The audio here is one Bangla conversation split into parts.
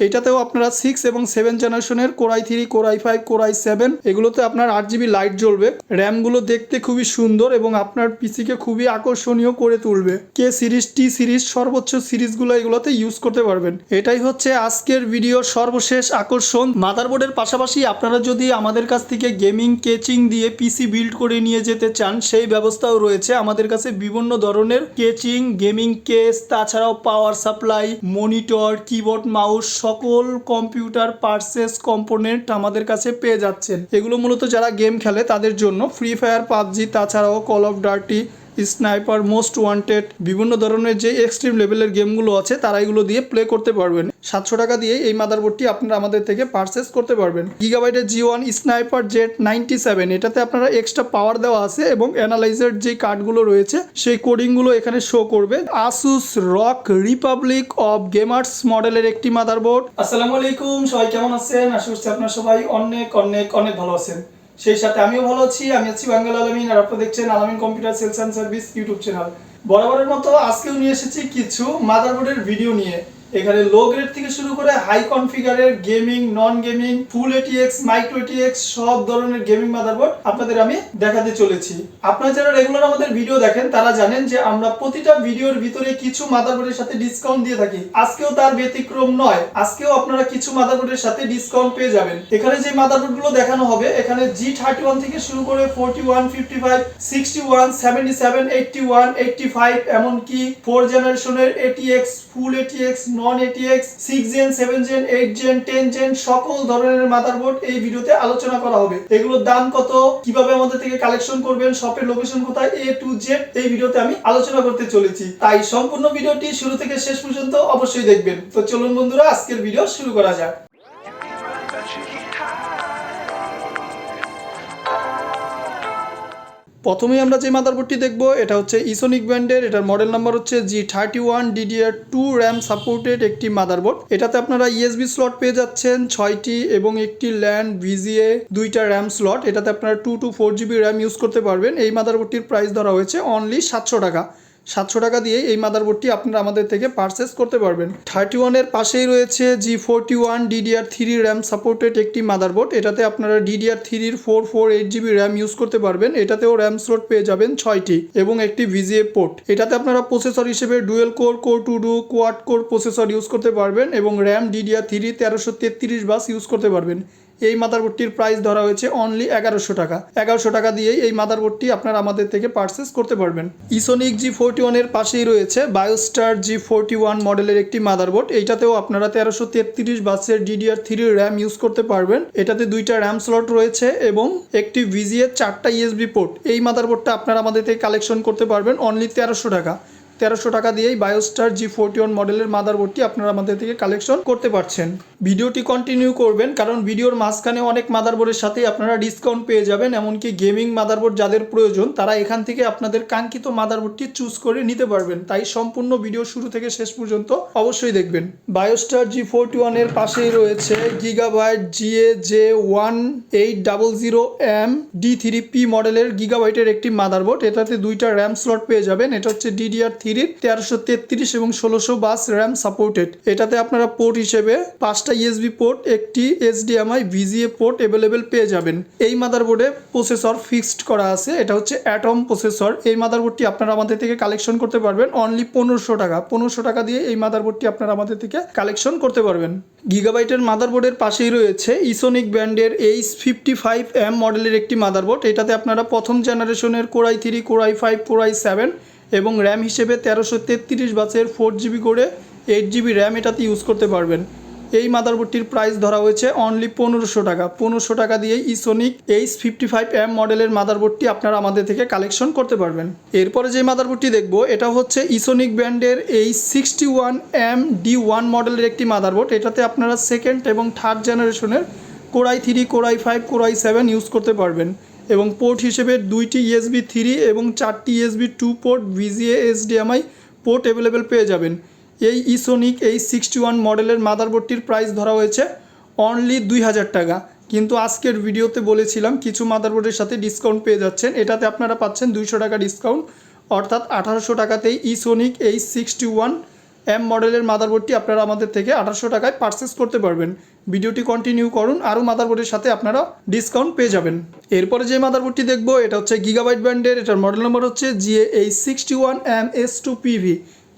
এটাতেও আপনারা সিক্স এবং সেভেন জেনারেশনের core i three core i five core i seven এগুলোতে আপনার আট জিবি লাইট জ্বলবে। র্যামগুলো দেখতে খুবই সুন্দর এবং আপনার পিসিকে খুবই আকর্ষণীয় করে তুলবে। কে সিরিজ টি সিরিজ সর্বোচ্চ সিরিজগুলো এগুলোতে ইউজ করতে পারবেন। এটাই হচ্ছে আজকের ভিডিওর সর্বশেষ আকর্ষণ। মাদারবোর্ডের পাশাপাশি আপনারা যদি আমাদের কাছ থেকে গেমিং কেচিং দিয়ে পিসি বিল্ড করে নিয়ে যেতে চান, সেই ব্যবস্থাও রয়েছে আমাদের কাছে বিভিন্ন ধরনের কেচিং গেমিং কেস তাছাড়াও power supply monitor keyboard mouse সকল কম্পিউটার পার্সেস কম্পোনেন্ট আমাদের কাছে পেয়ে যাচ্ছেন। এগুলো মূলত যারা গেম খেলে তাদের জন্য ফ্রি ফায়ার পাবজি, তাছাড়াও call of dirty sniper most wanted. বিভিন্ন ধরনের যে এক্সট্রিম লেভেলের গেমগুলো আছে, তারা এগুলো দিয়ে প্লে করতে পারবেন। সাতশো টাকা দিয়ে এই মাদারবোর্ডটি আপনারা আমাদের থেকে পারচেস করতে পারবেন। গিগাবাইটের G one Sniper Z ninety seven এটাতে আপনারা এক্সট্রা পাওয়ার দেওয়া আছে এবং অ্যানালাইজার যে কার্ডগুলো রয়েছে, সেই কোডিংগুলো এখানে শো করবে। Asus ROG Republic of Gamers মডেলের একটি মাদারবোর্ড। আসসালামু আলাইকুম, সবাই কেমন আছেন? আশা করছি আপনারা সবাই অনেক অনেক অনেক ভালো আছেন। সেই সাথে আমিও ভালো আছি। আমি আছি বাঙ্গাল আলমিন, আর আপনারা দেখছেন Alamin computer sales and service YouTube channel. বরাবরের মতো আজকেও নিয়ে এসেছি কিছু মাদারবোর্ডের ভিডিও নিয়ে। এখানে লো গ্রেড থেকে শুরু করে high কনফিগারের gaming non gaming full ATX micro ATX সব ধরনের গেমিং মাদারবোর্ড আপনাদের আমি দেখাতে চলেছি। আপনারা যারা রেগুলার আমাদের ভিডিও দেখেন, তারা জানেন যে আমরা প্রতিটা ভিডিওর ভিতরে কিছু মাদারবোর্ডের সাথে ডিসকাউন্ট দিয়ে থাকি। আজকেও তার ব্যতিক্রম নয়, আজকেও আপনারা কিছু মাদারবোর্ডের সাথে ডিসকাউন্ট পেয়ে যাবেন। এখানে যে মাদারবোর্ডগুলো দেখানো হবে, এখানে জি থার্টি ওয়ান থেকে শুরু করে forty one fifty five sixty one seventy seven eighty one eighty five এমনকি ফোর জেনারেশনের ATX full ATX non ATX six gen seven gen eight gen ten gen সকল ধরনের মাদারবোর্ড এই ভিডিওতে আলোচনা করা হবে। এগুলোর দাম কত? কীভাবে আমাদের থেকে কালেকশন করবেন? শপের লোকেশন কোথায়? এ টু জেড এই ভিডিওতে আমি আলোচনা করতে চলেছি। তাই সম্পূর্ণ ভিডিওটি শুরু থেকে শেষ পর্যন্ত অবশ্যই দেখবেন। তো চলুন বন্ধুরা, আজকের ভিডিও শুরু করা যাক। প্রথমেই আমরা যে মাদারবোর্ডটি দেখব, এটা হচ্ছে ইসোনিক ব্র্যান্ডের এটার মডেল নাম্বার হচ্ছে G thirty one DDR two RAM supported একটি মাদারবোর্ড এটাতে আপনারা ইএসবি স্লট পেয়ে যাচ্ছেন, ছয়টি এবং একটি ল্যান্ড ভিজিএ দুইটা র্যাম স্লট এটাতে আপনারা two two four GB RAM use করতে পারবেন। এই মাদারবোর্ডটির প্রাইস ধরা হয়েছে অনলি সাতশো টাকা। সাতশো টাকা দিয়ে এই মাদারবোর্ডটি আপনারা আমাদের থেকে পারচেস করতে পারবেন। থার্টি ওয়ানের পাশেই রয়েছে G forty one DDR three RAM supported একটি মাদারবোর্ড। এটাতে আপনারা ডিডিআর থ্রির four four eight GB RAM use করতে পারবেন। এটাতেও র্যাম স্লট পেয়ে যাবেন ছয়টি এবং একটি ভিজিএ পোর্ট এটাতে আপনারা প্রসেসর হিসেবে dual core core two duo quad core processor use করতে পারবেন এবং র্যাম ডিডিআর থ্রি তেরোশো তেত্রিশ বাস ইউজ করতে পারবেন। এই মাদারবোর্ডটির প্রাইস ধরা হয়েছে অনলি এগারোশো টাকা। এগারোশো টাকা দিয়েই এই মাদারবোর্ডটি আপনারা আমাদের থেকে পারচেস করতে পারবেন। ইসোনিক জি ফোরটি ওয়ানের পাশেই রয়েছে বায়োস্টার জি ফোরটি ওয়ান মডেলের একটি মাদারবোর্ড এইটাতেও আপনারা তেরোশো তেত্রিশ বাসের ডিডিআর থ্রি র্যাম ইউজ করতে পারবেন। এটাতে দুইটা র্যাম স্লট রয়েছে এবং একটি ভিজিএ চারটা ইএসবি পোর্ট এই মাদারবোর্ডটা আপনারা আমাদের থেকে কালেকশন করতে পারবেন অনলি তেরোশো টাকা। তেরোশো টাকা দিয়েই বায়োস্টার জি ফোরটি ওয়ান মডেলের মাদারবোর্ডটি আপনারা আমাদের থেকে কালেকশন করতে পারছেন। ভিডিওটি কন্টিনিউ করবেন, কারণ ভিডিওর মাঝখানে অনেক মাদারবোর্ডের সাথেই আপনারা ডিসকাউন্ট পেয়ে যাবেন, এমনকি গেমিং মাদারবোর্ড যাদের প্রয়োজন, তারা এখান থেকে আপনাদের কাঙ্ক্ষিত মাদারবোর্ডটি চুজ করে নিতে পারবেন। তাই সম্পূর্ণ ভিডিও শুরু থেকে শেষ পর্যন্ত অবশ্যই দেখবেন। বায়োস্টার জি ফোরটি ওয়ানের পাশেই রয়েছে Gigabyte GA J one eight double zero M D three P মডেলের গিগাবাইটের একটি মাদারবোর্ড এটাতে দুইটা র্যাম স্লট পেয়ে যাবেন। এটা হচ্ছে ডিডিআর থ্রির তেরোশো তেত্রিশ এবং ষোলোশো বাস র্যাম সাপোর্টেড। এটাতে আপনারা পোর্ট হিসেবে পাঁচটা ইএসবি পোর্ট, একটি এইচডিএমআই, ভিজিএ পোর্ট অ্যাভেলেবেল পেয়ে যাবেন। এই মাদারবোর্ডে প্রসেসর ফিক্সড করা আছে, এটা হচ্ছে অ্যাটম প্রসেসর। এই মাদারবোর্ডটি আপনারা আমাদের থেকে কালেকশন করতে পারবেন অনলি পনেরোশো টাকা। পনেরোশো টাকা দিয়ে এই মাদারবোর্ডটি আপনারা আমাদের থেকে কালেকশন করতে পারবেন। গিগাবাইটের মাদারবোর্ডের পাশেই রয়েছে ইসোনিক ব্র্যান্ডের এইচ ফিফটি ফাইভ এম মডেলের একটি মাদারবোর্ড। এটাতে আপনারা প্রথম জেনারেশনের core i three core i five core i seven এবং র্যাম হিসেবে তেরোশো তেত্রিশ বাসের ফোর জিবি করে এইট জিবি র্যাম এটাতে ইউজ করতে পারবেন। এই মাদারবোর্ডটির প্রাইস ধরা হয়েছে অনলি পনেরোশো টাকা। পনেরোশো টাকা দিয়ে Esonic H fifty five M মডেলের মাদারবোর্ডটি আপনারা আমাদের থেকে কালেকশন করতে পারবেন। এরপরে যে মাদারবোর্ডটি দেখব, এটা হচ্ছে ইসোনিক ব্র্যান্ডের এই sixty one M D one মডেলের একটি মাদারবোর্ড এটাতে আপনারা সেকেন্ড এবং থার্ড জেনারেশনের core i three core i five core i seven use করতে পারবেন। এবং পোর্ট হিসেবে দুইটি ইএসবি থ্রি এবং চারটি USB two port VGA HDMI port available পেয়ে যাবেন। এই ইসোনিক এই সিক্সটি ওয়ান মডেলের মাদারবোর্ডটির প্রাইস ধরা হয়েছে অনলি দুই হাজার টাকা। কিন্তু আজকের ভিডিওতে বলেছিলাম কিছু মাদারবোর্ডের সাথে ডিসকাউন্ট পেয়ে যাচ্ছেন। এটাতে আপনারা পাচ্ছেন দুইশো টাকা ডিসকাউন্ট অর্থাৎ আঠারোশো টাকাতেই ইসোনিক এই সিক্সটি ওয়ান এম মডেলের মাদারবোর্ডটি আপনারা আমাদের থেকে আঠারোশো টাকায় পারচেস করতে পারবেন। ভিডিওটি কন্টিনিউ করুন আরও মাদারবোর্ডের সাথে আপনারা ডিসকাউন্ট পেয়ে যাবেন। এরপরে যে মাদারবোর্ডটি দেখব, এটা হচ্ছে গিগাবাইট ব্র্যান্ডের এটার মডেল নম্বর হচ্ছে জিএ এই sixty one M S two PV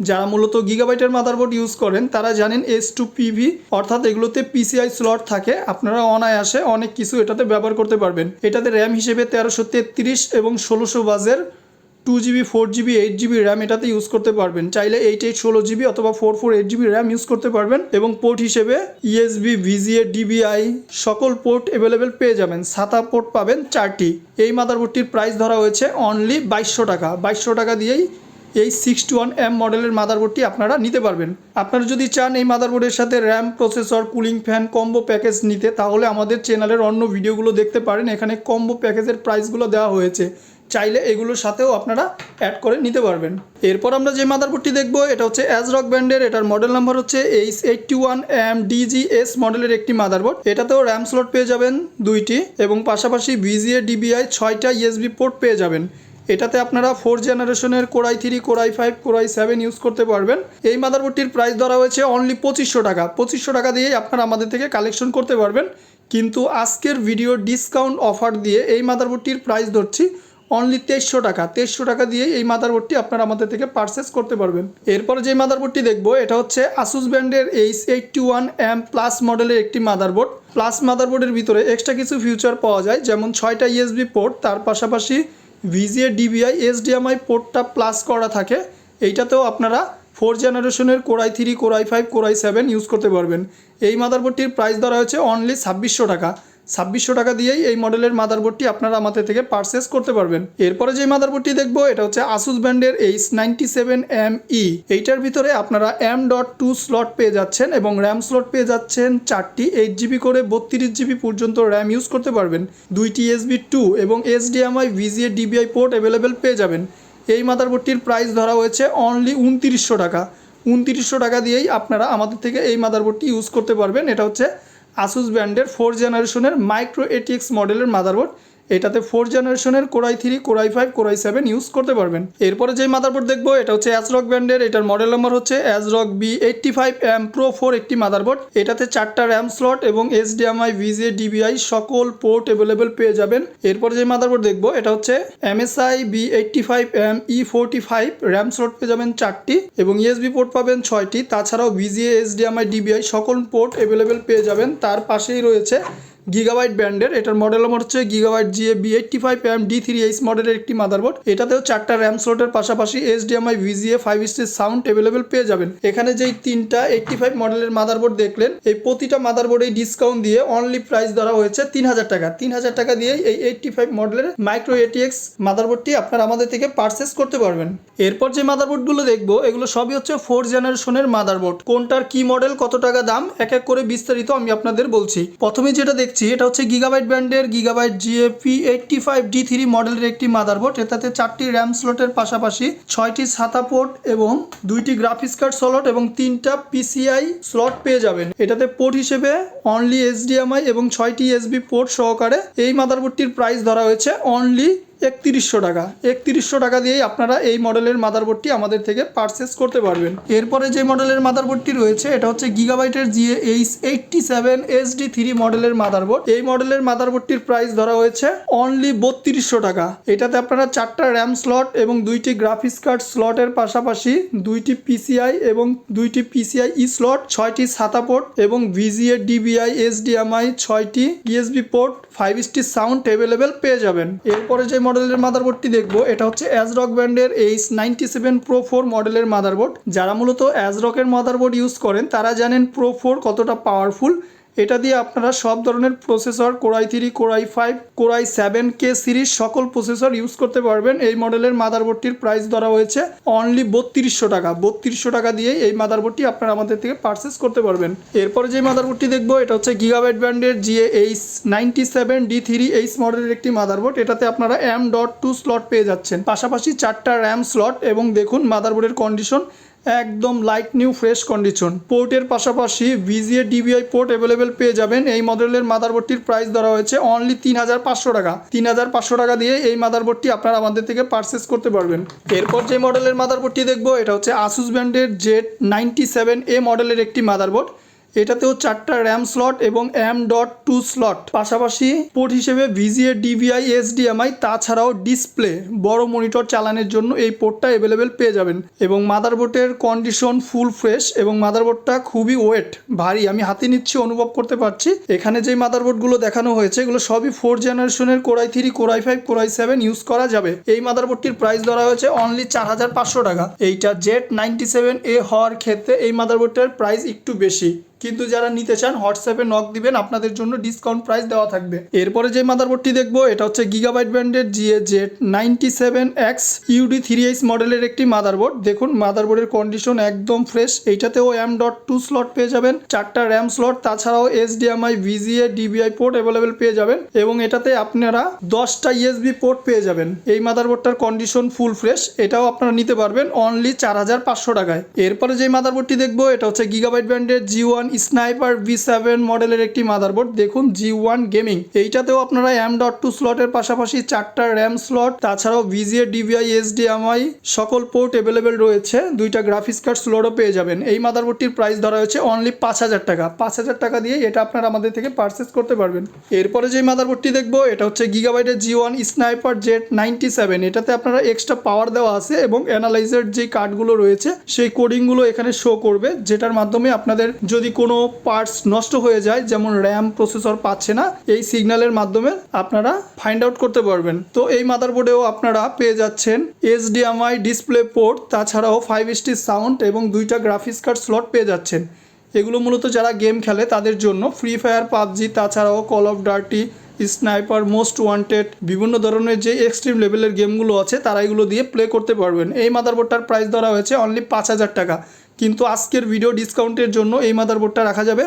যারা মূলত গিগাবাইটের মাদারবোর্ড ইউজ করেন, তারা জানেন এস টু পিভি অর্থাৎ এগুলোতে পিসিআই স্লট থাকে। আপনারা অনায়াসে অনেক কিছু এটাতে ব্যবহার করতে পারবেন। এটাতে র্যাম হিসেবে তেরোশো তেত্রিশ এবং ষোলোশো বাজের two GB four GB eight GB RAM এটাতে ইউজ করতে পারবেন। চাইলে এইট এইট ষোলো জিবি অথবা four four eight GB RAM use করতে পারবেন এবং পোর্ট হিসেবে ইএসবি ভিজিএ ডিবিআই সকল পোর্ট অ্যাভেলেবেল পেয়ে যাবেন। সাতা পোর্ট পাবেন চারটি। এই মাদারবোর্ডটির প্রাইস ধরা হয়েছে অনলি বাইশশো টাকা। বাইশশো টাকা দিয়েই এই সিক্সটি ওয়ান এম মডেলের মাদারবোর্ডটি আপনারা নিতে পারবেন। আপনারা যদি চান এই মাদারবোর্ডের সাথে RAM processor cooling fan combo package নিতে, তাহলে আমাদের চ্যানেলের অন্য ভিডিওগুলো দেখতে পারেন। এখানে কম্বো প্যাকেজের প্রাইসগুলো দেওয়া হয়েছে। চাইলে এগুলোর সাথেও আপনারা অ্যাড করে নিতে পারবেন। এরপর আমরা যে মাদারবোর্ডটি দেখব, এটা হচ্ছে অ্যাজরক ব্র্যান্ডের এটার মডেল নাম্বার হচ্ছে H eighty one M DGS মডেলের একটি মাদারবোর্ড এটাতেও র্যাম স্লট পেয়ে যাবেন দুইটি এবং পাশাপাশি ভিজিএ ডিবিআই ছয়টা ইএসবি পোর্ট পেয়ে যাবেন। এটাতে আপনারা ফোর জেনারেশনের core i three core i five core i seven use করতে পারবেন। এই মাদারবোর্ডটির প্রাইস ধরা হয়েছে অনলি পঁচিশশো টাকা। পঁচিশশো টাকা দিয়েই আপনারা আমাদের থেকে কালেকশন করতে পারবেন। কিন্তু আজকের ভিডিও ডিসকাউন্ট অফার দিয়ে এই মাদারবোর্ডটির প্রাইস ধরছি অনলি তেইশশো টাকা। তেইশশো টাকা দিয়ে এই মাদারবোর্ডটি আপনারা আমাদের থেকে পারচেস করতে পারবেন। এরপরে যে মাদারবোর্ডটি দেখব, এটা হচ্ছে আসুস ব্র্যান্ডের H eighty one M plus মডেলের একটি মাদারবোর্ড প্লাস মাদারবোর্ডের ভিতরে এক্সট্রা কিছু ফিউচার পাওয়া যায়, যেমন ছয়টা ইএসবি পোর্ট তার পাশাপাশি ভিজিএ ডিবিআই এসডিএমআই পোর্টটা প্লাস করা থাকে। এইটাতেও আপনারা ফোর জেনারেশনের core i three core i five core i seven use করতে পারবেন। এই মাদারবোর্ডটির প্রাইস ধরা হয়েছে অনলি ছাব্বিশশো টাকা। ছাব্বিশশো টাকা দিয়েই এই মডেলের মাদারবোর্ডটি আপনারা আমাদের থেকে পারচেস করতে পারবেন। এরপরে যে মাদারবোর্ডটি দেখব, এটা হচ্ছে আসুস ব্র্যান্ডের H ninety seven M E এইটার ভিতরে আপনারা এম ডট টু স্লট পেয়ে যাচ্ছেন এবং র্যাম স্লট পেয়ে যাচ্ছেন চারটি এইট জিবি করে বত্রিশ জিবি পর্যন্ত র্যাম ইউজ করতে পারবেন। দুইটি এসবি টু এবং HDMI VGA DVI port available পেয়ে যাবেন। এই মাদারবোর্ডটির প্রাইস ধরা হয়েছে অনলি উনতিরিশশো টাকা। উনতিরিশশো টাকা দিয়েই আপনারা আমাদের থেকে এই মাদারবোর্ডটি ইউজ করতে পারবেন। এটা হচ্ছে আসুস ব্র্যান্ডের ফোর জেনারেশনের মাইক্রো এটিএক্স মডেলের মাদারবোর্ড এটাতে ফোর জেনারেশনের core i three core i five core i seven use করতে পারবেন। এরপরে যে মাদারবোর্ড দেখব, এটা হচ্ছে অ্যাজরক ব্র্যান্ডের, এটার মডেল নাম্বার হচ্ছে ASRock B eighty five M pro four একটি মাদারবোর্ড এটাতে চারটা র্যাম স্লট এবং এইচডিএমআই ভিজিএ ডিবিআই সকল পোর্ট অ্যাভেলেবেল পেয়ে যাবেন। এরপরে যে মাদারবোর্ড দেখব, এটা হচ্ছে MSI B eighty five M E forty five RAM slot পেয়ে যাবেন চারটি এবং ইএসবি পোর্ট পাবেন ছয়টি। তাছাড়াও ভিজিএ এইচডিএমআই ডিবিআই সকল পোর্ট অ্যাভেলেবেল পেয়ে যাবেন। তার পাশেই রয়েছে গিগাবাইট ব্র্যান্ডের এটার মডেল নম্বর হচ্ছে Gigabyte GA B eighty five M D three H মডেলের একটি মাদারবোর্ড এটাতেও চারটা র্যাম স্লটের পাশাপাশি HDMI VGA five stage sound available পেয়ে যাবেন। এখানে যেই তিনটা এইটটি ফাইভ মডেলের মাদারবোর্ড দেখলেন, এই প্রতিটা মাদারবোর্ডে ডিসকাউন্ট দিয়ে অনলি প্রাইস ধরা হয়েছে তিন হাজার টাকা। তিন হাজার টাকা দিয়ে এই এইটটি ফাইভ মডেলের মাইক্রো এটিএক্স মাদারবোর্ডটি আপনারা আমাদের থেকে পারচেস করতে পারবেন। এরপর যে মাদারবোর্ডগুলো দেখব, এগুলো সবই হচ্ছে ফোর জেনারেশনের মাদারবোর্ড কোনটার কি মডেল কত টাকা দাম, এক এক করে বিস্তারিত আমি আপনাদের বলছি। প্রথমে যেটা দেখছি, এটা হচ্ছে গিগাবাইট ব্র্যান্ডের Gigabyte GAP eighty five D three মডেলের একটি মাদারবোর্ড এটাতে চারটি র্যাম স্লটের পাশাপাশি ছয়টি ছাতা পোর্ট এবং দুইটি গ্রাফিক্স কার্ড স্লট এবং তিনটা পিসিআই স্লট পেয়ে যাবেন। এটাতে পোর্ট হিসেবে অনলি এইচডিএমআই এবং ছয়টি এসবি পোর্ট সহকারে এই মাদারবোর্ডটির প্রাইস ধরা হয়েছে অনলি একত্রিশশো টাকা। একত্রিশশো টাকা দিয়েই আপনারা এই মডেলের মাদারবোর্ডটি আমাদের থেকে পারচেস করতে পারবেন। এরপরে যে মডেলের মাদারবোর্ডটি রয়েছে, এটা হচ্ছে গিগাবাইটের GA H eighty seven SD three মডেলের মাদারবোর্ড। এই মডেলের মাদারবোর্ডটির প্রাইস ধরা হয়েছে অনলি বত্রিশশো টাকা। এটাতে আপনারা চারটা র্যাম স্লট এবং দুইটি গ্রাফিক্স কার্ড স্লটের পাশাপাশি দুইটি পিসিআই এবং দুইটি পিসিআই ই স্লট ছয়টি সাতা পোর্ট এবং ভিজিএ ডিবিআই এসডিএমআই ছয়টি USB port five stage sound available পেয়ে যাবেন। এরপরে যে মডেলের মাদারবোর্ডটি দেখব। এটা হচ্ছে অ্যাজ রক ব্র্যান্ডের H ninety seven pro four মডেলের মাদারবোর্ড। যারা মূলত অ্যাজরকের মাদারবোর্ড ইউজ করেন, তারা জানেন প্রো ফোর কতটা পাওয়ারফুল এটা দিয়ে আপনারা সব ধরনের processor core i three core i five core i seven K series সকল প্রসেসর ইউজ করতে পারবেন। এই মডেলের মাদারবোর্ডটির প্রাইস ধরা হয়েছে অনলি বত্রিশশো টাকা। বত্রিশশো টাকা দিয়েই এই মাদারবোর্ডটি আপনারা আমাদের থেকে পারচেস করতে পারবেন। এরপরে যে মাদারবোর্ডটি দেখব, এটা হচ্ছে গিগাবাইট ব্র্যান্ডের GA H ninety seven D three H মডেলের একটি মাদারবোর্ড এটাতে আপনারা এম ডট টু স্লট পেয়ে যাচ্ছেন। পাশাপাশি চারটা র্যাম স্লট এবং দেখুন মাদারবোর্ডের কন্ডিশন একদম লাইট নিউ ফ্রেশ কন্ডিশন পোর্টের পাশাপাশি ভিজিএ ডিবিআই পোর্ট অ্যাভেলেবেল পেয়ে যাবেন। এই মডেলের মাদারবোর্ডটির প্রাইস ধরা হয়েছে অনলি তিন হাজার পাঁচশো টাকা। তিন হাজার পাঁচশো টাকা দিয়ে এই মাদারবোর্ডটি আপনারা আমাদের থেকে পারচেস করতে পারবেন। এরপর যে মডেলের মাদারবোর্ডটি দেখব, এটা হচ্ছে আসুস ব্র্যান্ডের জেড নাইনটি সেভেন এ মডেলের একটি মাদারবোর্ড এটাতেও চারটা র্যাম স্লট এবং এম ডট টু স্লট পাশাপাশি পোর্ট হিসেবে ভিজিএ ডিভিআই এসডিএমআই তাছাড়াও ডিসপ্লে বড় মনিটর চালানোর জন্য এই পোর্টটা অ্যাভেলেবেল পেয়ে যাবেন। এবং মাদারবোর্ডের কন্ডিশন ফুল ফ্রেশ এবং মাদারবোর্ডটা খুবই ওয়েট ভারী। আমি হাতে নিচ্ছি, অনুভব করতে পারছি। এখানে যে মাদারবোর্ডগুলো দেখানো হয়েছে, এগুলো সবই ফোর জেনারেশনের core i three core i five core i seven use করা যাবে। এই মাদারবোর্ডটির প্রাইস ধরা হয়েছে অনলি চার হাজার পাঁচশো টাকা। এইটা জেড নাইনটি সেভেন এ হওয়ার ক্ষেত্রে এই মাদারবোর্ডটার প্রাইস একটু বেশি। কিন্তু যারা নিতে চান হোয়াটসঅ্যাপে নক দিবেন, আপনাদের জন্য ডিসকাউন্ট প্রাইস দেওয়া থাকবে। এরপরে যে মাদারবোর্ডটি দেখব, এটা হচ্ছে গিগাবাইট ব্র্যান্ডের GA Z ninety seven X UD three H মডেলের একটি মাদারবোর্ড দেখুন মাদারবোর্ডের কন্ডিশন একদম ফ্রেশ এইটাতেও এম ডট টু স্লট পেয়ে যাবেন, চারটা র্যাম স্লট তাছাড়াও HDMI VGA DVI port available পেয়ে যাবেন, এবং এটাতে আপনারা দশটা ইএসবি পোর্ট পেয়ে যাবেন। এই মাদারবোর্ডটার কন্ডিশন ফুল ফ্রেশ এটাও আপনারা নিতে পারবেন অনলি চার হাজার পাঁচশো টাকায়। এরপরে যে মাদারবোর্ডটি দেখব, এটা হচ্ছে গিগাবাইট ব্র্যান্ডের G one Sniper V seven মডেলের একটি মাদারবোর্ড দেখুন জি ওয়ান গেমিং এইটাতেও আপনারা এম ডট টু স্লটের পাশাপাশি চারটা র্যাম স্লট তাছাড়াও ভিজিএ ডিভিআই এসডিএমআই সকল পোর্ট অ্যাভেলেবেল রয়েছে। দুইটা গ্রাফিক্স কার্ড স্লটও পেয়ে যাবেন। এই মাদারবোর্ডটির প্রাইস ধরা হয়েছে অনলি পাঁচ হাজার টাকা। পাঁচ হাজার টাকা দিয়ে এটা আপনারা আমাদের থেকে পারচেস করতে পারবেন। এরপরে যে মাদারবোর্ডটি দেখব, এটা হচ্ছে গিগাবাইটের G one sniper Z ninety seven এটাতে আপনারা এক্সট্রা পাওয়ার দেওয়া আছে এবং অ্যানালাইজার যে কার্ডগুলো রয়েছে, সেই কোডিংগুলো এখানে শো করবে, যেটার মাধ্যমে আপনাদের যদি কোনো পার্টস নষ্ট হয়ে যায়, যেমন র্যাম প্রসেসর পাচ্ছে না, এই সিগন্যালের মাধ্যমে আপনারা ফাইন্ড আউট করতে পারবেন। তো এই মাদারবোর্ডেও আপনারা পেয়ে যাচ্ছেন এইচডিএমআই ডিসপ্লে পোর্ট তাছাড়াও ফাইভ স্টি সাউন্ড এবং দুইটা গ্রাফিক্স কার্ড স্লট পেয়ে যাচ্ছেন। এগুলো মূলত যারা গেম খেলে, তাদের জন্য ফ্রি ফায়ার পাবজি, তাছাড়াও call of dirty sniper most wanted বিভিন্ন ধরনের যে এক্সট্রিম লেভেলের গেমগুলো আছে, তারা এগুলো দিয়ে প্লে করতে পারবেন। এই মাদারবোর্ডটার প্রাইস ধরা হয়েছে অনলি পাঁচ হাজার টাকা। কিন্তু আজকের ভিডিও ডিসকাউন্টের জন্য এই মাদারবোর্ডটা রাখা যাবে।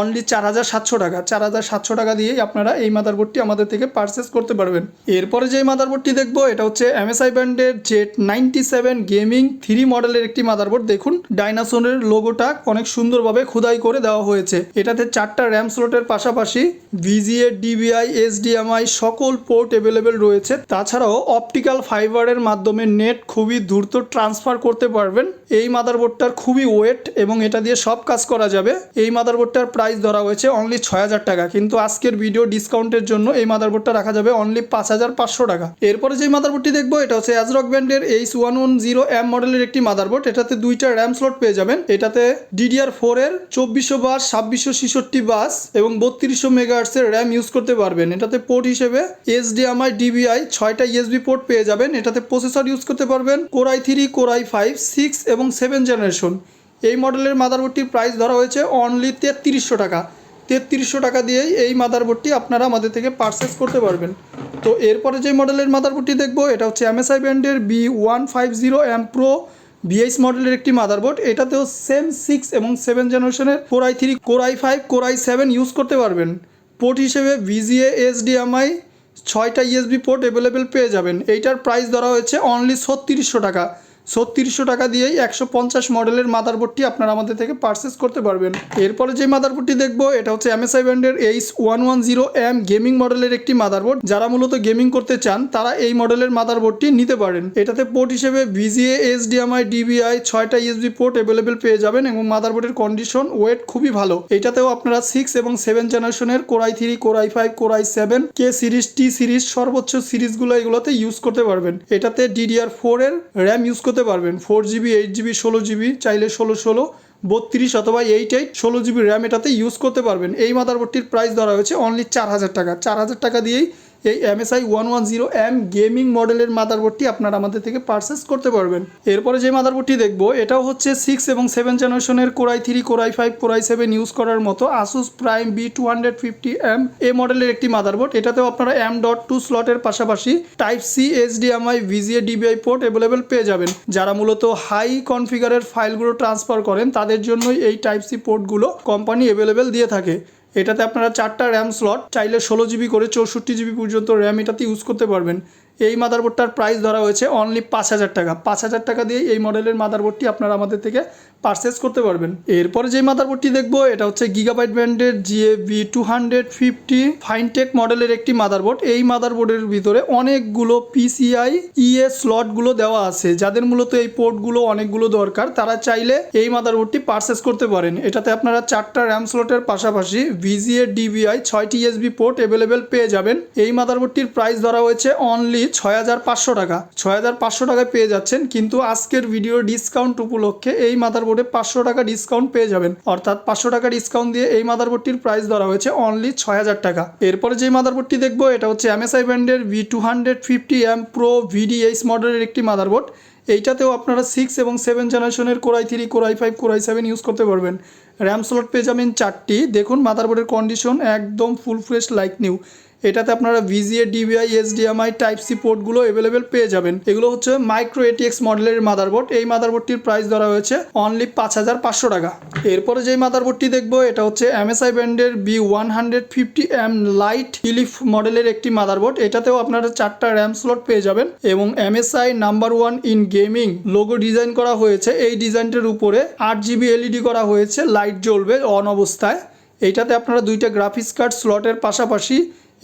অনলি চার হাজার সাতশো টাকা। চার হাজার সাতশো টাকা দিয়েই আপনারা এই মাদারবোর্ডটি আমাদের থেকে পারচেস করতে পারবেন। এরপরে যে মাদারবোর্ডটি দেখব, এটা হচ্ছে এমএসআই ব্র্যান্ডের Z ninety seven gaming three মডেলের একটি মাদারবোর্ড দেখুন ডাইনাসোনের লোগোটা অনেক সুন্দরভাবে খোদাই করে দেওয়া হয়েছে। এটাতে চারটা র্যাম স্লটের পাশাপাশি ভিজিএ ডিবিআই এসডিএমআই সকল পোর্ট অ্যাভেলেবেল রয়েছে। তাছাড়াও অপটিক্যাল ফাইবারের মাধ্যমে নেট খুবই দ্রুত ট্রান্সফার করতে পারবেন। এই মাদারবোর্ডটার খুবই ওয়েট এবং এটা দিয়ে সব কাজ করা যাবে। এই মাদারবোর্ডটার প্রাইস ধরা হয়েছে অনলি ছয় হাজার টাকা। কিন্তু আজকের ভিডিও ডিসকাউন্টের জন্য এই মাদারবোর্ডটা রাখা যাবে অনলি পাঁচ হাজার পাঁচশো টাকা। এরপরে যে মাদারবোর্ডটি দেখব, এটা হচ্ছে অ্যাজরক ব্র্যান্ডের H one one zero M মডেলের একটি মাদারবোর্ড এটাতে দুইটা র্যাম স্লট পেয়ে যাবেন। এটাতে ডিডিআর ফোর এর চব্বিশশো বাস, ছাব্বিশশো ছেষট্টি বাস এবং বত্রিশশো মেগাহার্সের র্যাম ইউজ করতে পারবেন। এটাতে পোর্ট হিসেবে এইচডিএমআই ডিবিআই ছয়টা ইএসবি পোর্ট পেয়ে যাবেন। এটাতে প্রসেসর ইউজ করতে পারবেন core i three core i five six এবং সেভেন জেনারেশন এই মডেলের মাদারবোর্ডটির প্রাইস ধরা হয়েছে অনলি তেত্রিশশো টাকা। তেত্রিশশো টাকা দিয়েই এই মাদারবোর্ডটি আপনারা আমাদের থেকে পারচেস করতে পারবেন। তো এরপরে যে মডেলের মাদারবোর্ডটি দেখব, এটা হচ্ছে এমএসআই ব্র্যান্ডের B one five zero M pro BH মডেলের একটি মাদারবোর্ড এটাতেও সেম সিক্স এবং সেভেন জেনারেশনের core i three core i five core i seven use করতে পারবেন। পোর্ট হিসেবে ভিজিএ এসডিএমআই ছয়টা ইএসবি পোর্ট অ্যাভেলেবেল পেয়ে যাবেন। এইটার প্রাইস ধরা হয়েছে অনলি ছত্রিশশো টাকা। ছত্রিশশো টাকা দিয়েই একশো পঞ্চাশ মডেলের মাদারবোর্ডটি আপনারা আমাদের থেকে পারচেস করতে পারবেন। এরপরে যে মাদারবোর্ডটি দেখব, এটা হচ্ছে এমএসআই ব্র্যান্ডের H one one zero M gaming মডেলের একটি মাদারবোর্ড। যারা মূলত গেমিং করতে চান, তারা এই মডেলের মাদারবোর্ডটি নিতে পারেন। এটাতে পোর্ট হিসেবে ভিজিএ এইচডিএমআই ডিবিআই ছয়টা ইউএসবি পোর্ট অ্যাভেলেবেল পেয়ে যাবেন এবং মাদারবোর্ডের কন্ডিশন ওয়েট খুবই ভালো। এটাতেও আপনারা সিক্স এবং সেভেন জেনারেশনের core i three core i five core i seven K series T series সর্বোচ্চ সিরিজগুলো এগুলোতে ইউজ করতে পারবেন। এটাতে ডিডিআর ফোর এর র্যাম ইউজ করতে পারবেন। ফোর জিবি এইট জিবি ষোলো জিবি চাইলে ষোলো ষোলো, বত্রিশ অথবা এইট এইট ষোলো জিবি র্যাম এটাতে ইউজ করতে পারবেন। এই মাদারবোর্ডটির প্রাইস ধরা হয়েছে অনলি চার হাজার টাকা। চার হাজার টাকা দিয়েই এই MSI one one zero M gaming মডেলের মাদারবোর্ডটি আপনারা আমাদের থেকে পারচেস করতে পারবেন। এরপরে যে মাদারবোর্ডটি দেখব, এটাও হচ্ছে সিক্স এবং সেভেন জেনারেশনের core i three core i five core i seven use করার মতো ASUS prime B two hundred fifty M A মডেলের একটি মাদারবোর্ড এটাতেও আপনারা এম ডট টু স্লটের পাশাপাশি type C HDMI VGA DVI port available পেয়ে যাবেন। যারা মূলত হাই কনফিগারের ফাইলগুলো ট্রান্সফার করেন, তাদের জন্যই এই টাইপ সি পোর্টগুলো কোম্পানি অ্যাভেলেবেল দিয়ে থাকে। এটাতে আপনারা চারটা র্যাম স্লট চাইলে ষোলো জিবি করে চৌষট্টি জিবি পর্যন্ত র্যাম এটাতে ইউজ করতে পারবেন। এই মাদারবোর্ডটার প্রাইস ধরা হয়েছে অনলি পাঁচ হাজার টাকা। পাঁচ হাজার টাকা দিয়ে এই মডেলের মাদারবোর্ডটি আপনারা আমাদের থেকে পারচেস করতে পারবেন। এরপরে যে মাদারবোর্ডটি দেখব, এটা হচ্ছে গিগাবাইট ব্র্যান্ডের GA V two hundred fifty fintech মডেলের একটি মাদারবোর্ড এই মাদারবোর্ডের ভিতরে অনেকগুলো পিসিআই ইএ স্লটগুলো দেওয়া আছে, যাদের মূলত এই পোর্টগুলো অনেকগুলো দরকার। তারা চাইলে এই মাদারবোর্ডটি পারচেস করতে পারেন। এটাতে আপনারা চারটা র্যাম স্লটের পাশাপাশি ভিজিএ ডিবিআই ছয়টি এসবি পোর্ট অ্যাভেলেবেল পেয়ে যাবেন। এই মাদারবোর্ডটির প্রাইস ধরা হয়েছে অনলি ছয় হাজার পাঁচশো টাকা। ছয় হাজার পাঁচশো টাকায় পেয়ে যাচ্ছেন, কিন্তু আজকের ভিডিও ডিসকাউন্ট উপলক্ষে এই মাদারবোর্ডে পাঁচশো টাকা ডিসকাউন্ট পেয়ে যাবেন। অর্থাৎ পাঁচশো টাকা ডিসকাউন্ট দিয়ে এই মাদারবোর্ডটির প্রাইস ধরা হয়েছে অনলি ছয় হাজার টাকা। এরপরে যে মাদারবোর্ডটি দেখব, এটা হচ্ছে এমএসআই ব্র্যান্ডের V two hundred fifty M pro VDH মডেলের একটি মাদারবোর্ড। এইটাতেও আপনারা সিক্স এবং সেভেন জেনারেশনের core i three core i five core i seven use করতে পারবেন। র্যাম স্লট পেয়ে যাবেন চারটি। দেখুন, মাদারবোর্ডের কন্ডিশন একদম ফুল ফ্রেশ লাইক নিউ এটাতে আপনারা VGA DVI HDMI type C পোর্টগুলো available পেয়ে যাবেন। এগুলো হচ্ছে মাইক্রো এটিএক্স মডেলের মাদারবোর্ড এই মাদারবোর্ডটির প্রাইস ধরা হয়েছে অনলি পাঁচ হাজার পাঁচশো টাকা। এরপরে যেই মাদারবোর্ডটি দেখব, এটা হচ্ছে এমএসআই ব্র্যান্ডের B one hundred fifty M light টিলিফ মডেলের একটি মাদারবোর্ড এটাতেও আপনারা চারটা র্যাম স্লট পেয়ে যাবেন এবং MSI number one in gaming logo design করা হয়েছে। এই ডিজাইনটির উপরে আট জিবি এলইডি করা হয়েছে লাইট জ্বলবে অন অবস্থায়। এইটাতে আপনারা দুইটা গ্রাফিক্স কার্ড স্লটের পাশাপাশি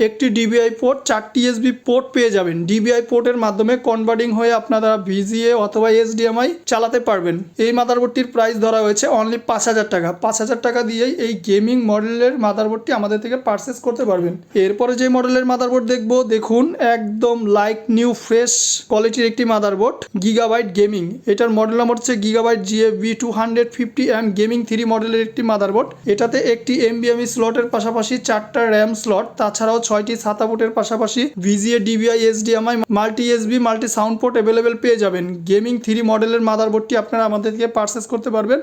একটি ডিবিআই পোর্ট চারটি এসবি পোর্ট পেয়ে যাবেন। ডিবিআই পোর্টের মাধ্যমে কনভার্টিং হয়ে আপনারা ভিজিএ অথবা এসডিএমআই চালাতে পারবেন। এই মাদারবোর্ডটির প্রাইস ধরা হয়েছে অনলি পাঁচ হাজার টাকা। পাঁচ হাজার টাকা দিয়েই এই গেমিং মডেলের মাদারবোর্ডটি আমাদের থেকে পারচেস করতে পারবেন। এরপরে যে মডেলের মাদারবোর্ড দেখব, দেখুন, একদম লাইক নিউ ফ্রেশ কোয়ালিটির একটি মাদারবোর্ড গিগাবাইট গেমিং এটার মডেল নাম্বার হচ্ছে Gigabyte GA V two hundred fifty M gaming three মডেলের একটি মাদারবোর্ড এটাতে একটি এমবিএমই স্লটের পাশাপাশি চারটা র্যাম স্লট তাছাড়াও ছয়টি ছাতা পোর্টের পাশাপাশি VGA DVI HDMI, multi USB, multi sound port available পেয়ে যাবেন। গেমিং থ্রি মডেলের মাদারবোর্ডটি আপনারা আমাদের থেকে পারচেস করতে পারবেন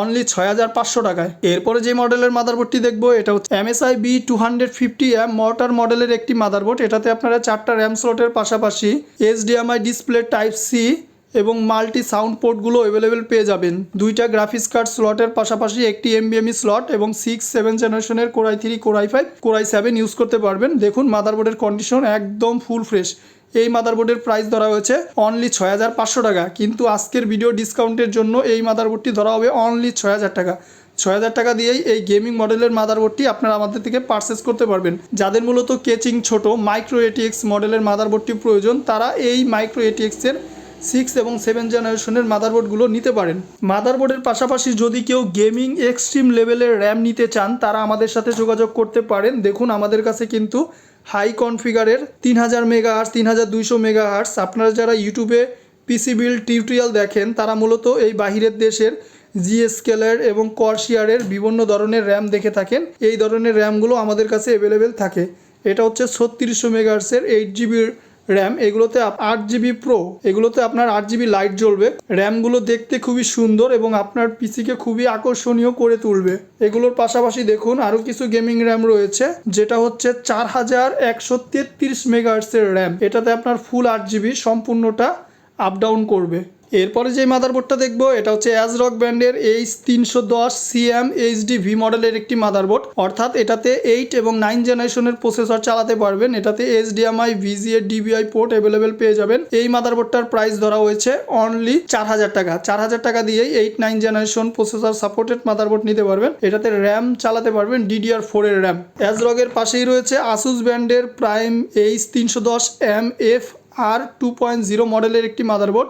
অনলি ছয় হাজার পাঁচশো টাকায়। এরপরে যে মডেলের মাদারবোর্ডটি দেখব, এটা হচ্ছে MSI B two hundred fifty M mortar মডেলের একটি মাদারবোর্ড। এটাতে আপনারা চারটা র্যাম স্লটের পাশাপাশি এইচডিএমআই ডিসপ্লে টাইপ সি এবং মাল্টি সাউন্ড পোর্টগুলো অ্যাভেলেবেল পেয়ে যাবেন। দুইটা গ্রাফিক্স কার্ড স্লটের পাশাপাশি একটি এমবিএমই স্লট এবং সিক্স সেভেন জেনারেশনের core i three core i five core i seven use করতে পারবেন। দেখুন মাদারবোর্ডের কন্ডিশন একদম ফুল ফ্রেশ এই মাদারবোর্ডের প্রাইস ধরা হয়েছে অনলি ছয় হাজার পাঁচশো টাকা। কিন্তু আজকের ভিডিও ডিসকাউন্টের জন্য এই মাদারবোর্ডটি ধরা হবে অনলি ছয় হাজার টাকা। ছয় হাজার টাকা দিয়েই এই গেমিং মডেলের মাদারবোর্ডটি আপনারা আমাদের থেকে পারচেস করতে পারবেন। যাদের মূলত কেচিং ছোট মাইক্রো এটিএক্স মডেলের মাদারবোর্ডটি প্রয়োজন, তারা এই মাইক্রো এটিএক্সের সিক্স এবং সেভেন জেনারেশনের মাদারবোর্ডগুলো নিতে পারেন। মাদারবোর্ডের পাশাপাশি যদি কেউ গেমিং এক্সট্রিম লেভেলের র্যাম নিতে চান, তারা আমাদের সাথে যোগাযোগ করতে পারেন। দেখুন, আমাদের কাছে কিন্তু হাই কনফিগারের তিন হাজার মেগা হার্স তিন হাজার দুইশো মেগা হার্স আপনারা যারা ইউটিউবে পিসি বিল টিউটোরিয়াল দেখেন, তারা মূলত এই বাহিরের দেশের জিএসকেলের এবং করশিয়ারের বিভিন্ন ধরনের র্যাম দেখে থাকেন। এই ধরনের র্যামগুলো আমাদের কাছে অ্যাভেলেবেল থাকে। এটা হচ্ছে ছত্রিশশো মেগাহার্সের এইট জিবির র্যাম, এগুলোতে আট জিবি প্রো এগুলোতে আপনার আট জিবি লাইট জ্বলবে। র্যামগুলো দেখতে খুবই সুন্দর এবং আপনার পিসিকে খুবই আকর্ষণীয় করে তুলবে। এগুলোর পাশাপাশি দেখুন আরও কিছু গেমিং র্যাম রয়েছে, যেটা হচ্ছে চার হাজার একশো তেত্রিশ মেগাহার্সের র্যাম। এটাতে আপনার ফুল আট জিবি সম্পূর্ণটা আপ ডাউন করবে। এরপরে যে মাদারবোর্ডটা দেখব, এটা হচ্ছে অ্যাজরক ব্র্যান্ডের এইচ তিনশো দশ সিএম এইচডি ভি মডেলের একটি মাদারবোর্ড অর্থাৎ এটাতে এইট এবং নাইন জেনারেশনের প্রসেসর চালাতে পারবেন। এটাতে HDMI VGA DVI port available পেয়ে যাবেন। এই মাদারবোর্ডটার প্রাইস ধরা হয়েছে অনলি চার হাজার টাকা। চার হাজার টাকা দিয়েই eight nine generation processor supported motherboard নিতে পারবেন। এটাতে র্যাম চালাতে পারবেন ডিডিআর ফোর এর র্যাম অ্যাজরগের পাশেই রয়েছে আসুস ব্র্যান্ডের প্রাইম এইচ তিনশো দশ M F R two point zero মডেলের একটি মাদারবোর্ড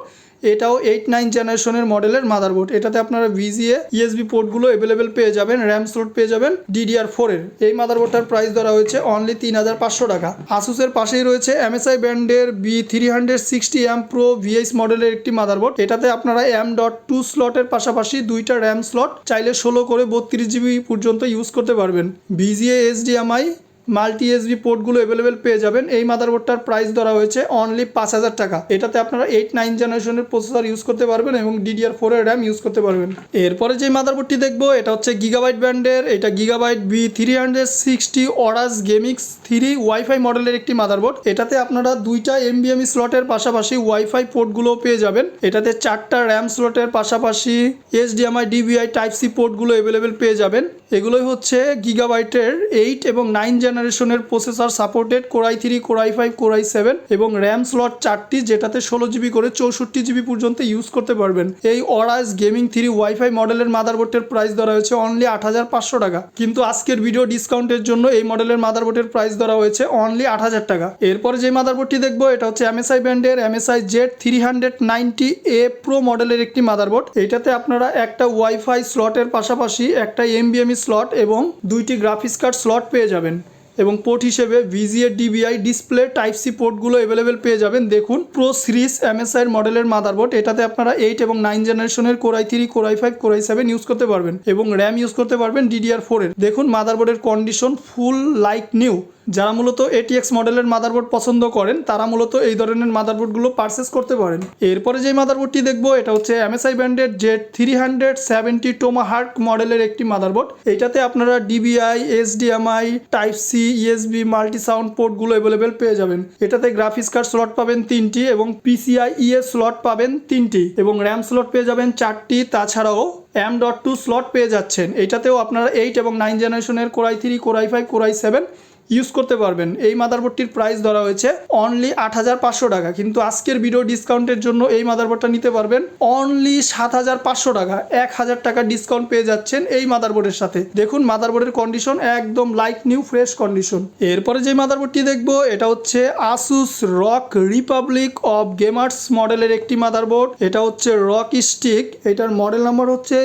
এটাও এইট নাইন জেনারেশনের মডেলের মাদারবোর্ড এটাতে আপনারা ভিজিএ ইএসবি পোর্টগুলো অ্যাভেলেবেল পেয়ে যাবেন র্যাম স্লট পেয়ে যাবেন ডিডিআর ফোরের এই মাদারবোর্ডটার প্রাইস ধরা হয়েছে অনলি তিন হাজার পাঁচশো টাকা। আসুসের পাশেই রয়েছে এমএসআই ব্র্যান্ডের B three hundred sixty M pro VH মডেলের একটি মাদারবোর্ড এটাতে আপনারা এম ডট টু স্লটের পাশাপাশি দুইটা র্যাম স্লট চাইলে ষোলো করে বত্রিশ জিবি পর্যন্ত ইউজ করতে পারবেন। ভিজিএ এইচডিএমআই মাল্টি এসবি পোর্টগুলো অ্যাভেলেবেল পেয়ে যাবেন। এই মাদারবোর্ডটার প্রাইস ধরা হয়েছে অনলি পাঁচ হাজার টাকা। এটাতে আপনারা এইট নাইন জেনারেশনের প্রসেসর ইউজ করতে পারবেন এবং ডিডিআর ফোরের র্যাম ইউজ করতে পারবেন। এরপরে যে মাদারবোর্ডটি দেখব, এটা হচ্ছে গিগাবাইট ব্র্যান্ডের এটা Gigabyte B three hundred sixty AORUS gaming three wifi মডেলের একটি মাদারবোর্ড এটাতে আপনারা দুইটা এমবিএমই স্লটের পাশাপাশি ওয়াইফাই পোর্টগুলোও পেয়ে যাবেন। এটাতে চারটা র্যাম স্লটের পাশাপাশি এইচডিএমআই ডিবিআই টাইপ সি পোর্টগুলো অ্যাভেলেবেল পেয়ে যাবেন। এগুলোই হচ্ছে গিগাবাইটের এইট এবং নাইন জেনারেশনের processor supported, core i three, core i five, core i seven এবং র্যাম স্লট চারটি যেটাতে ষোলো জিবি করে চৌষট্টি জিবি পর্যন্ত ইউজ করতে পারবেন। এই অরাইজ গেমিং থ্রি ওয়াইফাই মডেলের মাদারবোর্ডের প্রাইস ধরা হয়েছে অনলি আট হাজার পাঁচশো টাকা। কিন্তু আজকের ভিডিও ডিসকাউন্টের জন্য এই মডেলের মাদারবোর্ডের প্রাইস ধরা হয়েছে অনলি আট হাজার টাকা। এরপরে যে মাদারবোর্ডটি দেখব, এটা হচ্ছে এমএসআই ব্র্যান্ডের MSI Z three hundred ninety A pro মডেলের একটি মাদারবোর্ড এটাতে আপনারা একটা ওয়াইফাই স্লটের পাশাপাশি একটা এমবিএমই স্লট এবং দুইটি গ্রাফিক্স কার্ড স্লট পেয়ে যাবেন। এবং পোর্ট হিসেবে VGA DVI display type C পোর্টগুলো available পেয়ে যাবেন। দেখুন প্রো সিরিজ এমএসআই মডেলের মাদারবোর্ড এটাতে আপনারা এইট এবং নাইন জেনারেশনের core i three core i five core i seven use করতে পারবেন এবং র্যাম ইউজ করতে পারবেন ডিডিআর ফোরের দেখুন মাদারবোর্ডের কন্ডিশন ফুল লাইক নিউ যারা মূলত এটিএক্স মডেলের মাদারবোর্ড পছন্দ করেন, তারা মূলত এই ধরনের মাদারবোর্ডগুলো পারচেস করতে পারেন। এরপরে যে মাদারবোর্ডটি দেখব, এটা হচ্ছে এমএসআই ব্র্যান্ডের Z three hundred seventy tomahawk মডেলের একটি মাদারবোর্ড এইটাতে আপনারা DVI HDMI type C USB multi sound পোর্টগুলো available পেয়ে যাবেন। এটাতে গ্রাফিক্স কার্ড স্লট পাবেন তিনটি এবং পিসিআই ইএস স্লট পাবেন তিনটি এবং র্যাম স্লট পেয়ে যাবেন চারটি। তাছাড়াও এম ডট টু স্লট পেয়ে যাচ্ছেন। এইটাতেও আপনারা এইট এবং নাইন জেনারেশনের core i three core i five core i seven use করতে পারবেন। এই মাদারবোর্ডটির প্রাইস ধরা হয়েছে অনলি আট হাজার পাঁচশো টাকা। কিন্তু আজকের ভিডিও ডিসকাউন্টের জন্য এই মাদারবোর্ডটা নিতে পারবেন অনলি সাত হাজার পাঁচশো টাকা। এক হাজার টাকা ডিসকাউন্ট পেয়ে যাচ্ছেন এই মাদারবোর্ডের সাথে। দেখুন মাদারবোর্ডের কন্ডিশন একদম লাইক নিউ ফ্রেশ কন্ডিশন এরপরে যে মাদারবোর্ডটি দেখব, এটা হচ্ছে ASUS ROG republic of gamers মডেলের একটি মাদারবোর্ড এটা হচ্ছে রক স্টিক এটার মডেল নাম্বার হচ্ছে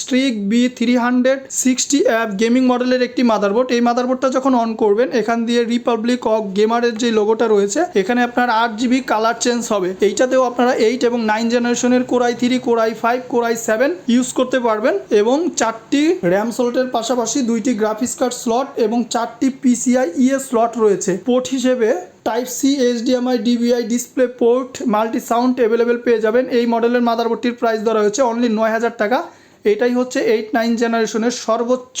Strix B three hundred sixty F gaming মডেলের একটি মাদারবোর্ড এই মাদারবোর্ডটা যখন অন করবেন। এখান দিয়ে রিপাবলিক অফ গেমারের যে লোগোটা রয়েছে, এখানে আপনার আট জিবি কালার চেঞ্জ হবে। এইটাতেও আপনারা এইট এবং নাইন জেনারেশনের core i three core i five core i seven use করতে পারবেন এবং চারটি র্যাম স্লটের পাশাপাশি দুইটি গ্রাফিক্স কার্ড স্লট এবং চারটি পিসিআই ইএ স্লট রয়েছে। পোর্ট হিসেবে type C HDMI DVI display port multi sound available পেয়ে যাবেন। এই মডেলের মাদারবোর্ডটির প্রাইস ধরা হয়েছে অনলি নয় হাজার টাকা। এটাই হচ্ছে এইট নাইন জেনারেশনের সর্বোচ্চ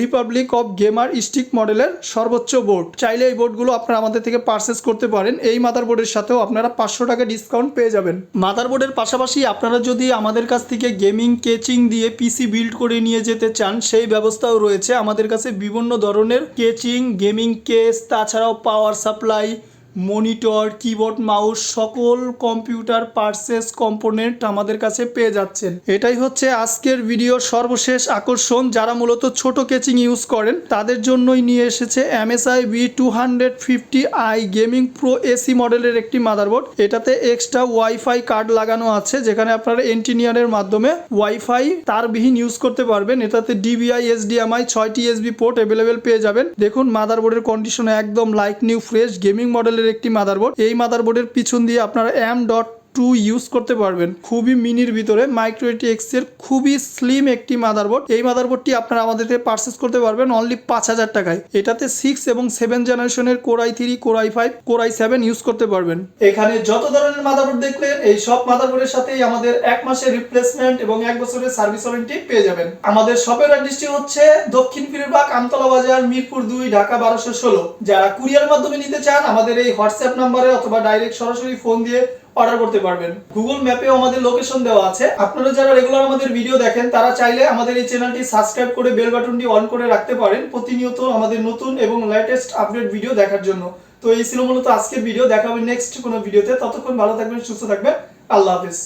রিপাবলিক অফ গেমার স্টিক মডেলের সর্বোচ্চ বোর্ড চাইলে এই বোর্ডগুলো আপনারা আমাদের থেকে পারচেস করতে পারেন। এই মাদারবোর্ডের সাথেও আপনারা পাঁচশো টাকা ডিসকাউন্ট পেয়ে যাবেন। মাদার বোর্ডের পাশাপাশি আপনারা যদি আমাদের কাছ থেকে গেমিং কেচিং দিয়ে পিসি বিল্ড করে নিয়ে যেতে চান, সেই ব্যবস্থাও রয়েছে। আমাদের কাছে বিভিন্ন ধরনের কেচিং গেমিং কেস তাছাড়াও power supply monitor, keyboard, mouse সকল কম্পিউটার পার্সেস কম্পোনেন্ট আমাদের কাছে পেয়ে যাচ্ছেন। এটাই হচ্ছে আজকের ভিডিওর সর্বশেষ আকর্ষণ। যারা মূলত ছোট কেচিং ইউজ করেন, তাদের জন্যই নিয়ে এসেছে MSI B two hundred fifty I gaming pro AC মডেলের একটি মাদারবোর্ড। এটাতে এক্সট্রা ওয়াইফাই কার্ড লাগানো আছে, যেখানে আপনারা এন্টিনিয়ারের মাধ্যমে ওয়াইফাই তারবিহীন ইউজ করতে পারবেন। এটাতে ডিবিআই, এসডিএমআই, ছয়টি এসবি পোর্ট অ্যাভেলেবেল পেয়ে যাবেন। দেখুন, মাদারবোর্ডের কন্ডিশন একদম লাইক নিউ, ফ্রেশ, গেমিং মডেলের একটি মাদারবোর্ড এই মাদারবোর্ডের পিছন দিয়ে আপনারা এম ডট টু ইউজ করতে পারবেন। খুবই মিনির ভিতরে। মাইক্রো এক্সের খুবই স্লিম একটি মাদারবোর্ড এই মাদারবোর্ডটি আপনারা আমাদের থেকে পারচেস করতে পারবেন অনলি পাঁচ হাজার টাকায়। এটাতে সিক্স এবং সেভেন জেনারেশনের core i three core i five core i seven use করতে পারবেন। এখানে যত ধরনের মাদারবোর্ড দেখলেন, এই সব মাদারবোর্ডের সাথেই আমাদের এক মাসের রিপ্লেসমেন্ট এবং এক বছরের সার্ভিস ওয়ারেন্টি পেয়ে যাবেন। আমাদের শপের অ্যাড্রেসটি হচ্ছে দক্ষিণ ফিরবাগ আমতলা বাজার, মিরপুর দুই, ঢাকা বারোশো ষোলো। যারা কুরিয়ার মাধ্যমে নিতে চান, আমাদের এই হোয়াটসঅ্যাপ নাম্বারে অথবা ডাইরেক্ট সরাসরি ফোন দিয়ে অর্ডার করতে পারবেন। গুগল ম্যাপেও আমাদের লোকেশন দেওয়া আছে। আপনারা যারা রেগুলার আমাদের ভিডিও দেখেন, তারা চাইলে আমাদের এই চ্যানেলটি সাবস্ক্রাইব করে বেল বাটনটি অন করে রাখতে পারেন প্রতিনিয়ত আমাদের নতুন এবং লেটেস্ট আপডেট ভিডিও দেখার জন্য। তো এই ছিল মূলত আজকের ভিডিও হবে নেক্সট কোনো ভিডিওতে ততক্ষণ ভালো থাকবেন, সুস্থ থাকবেন। আল্লাহ হাফিজ।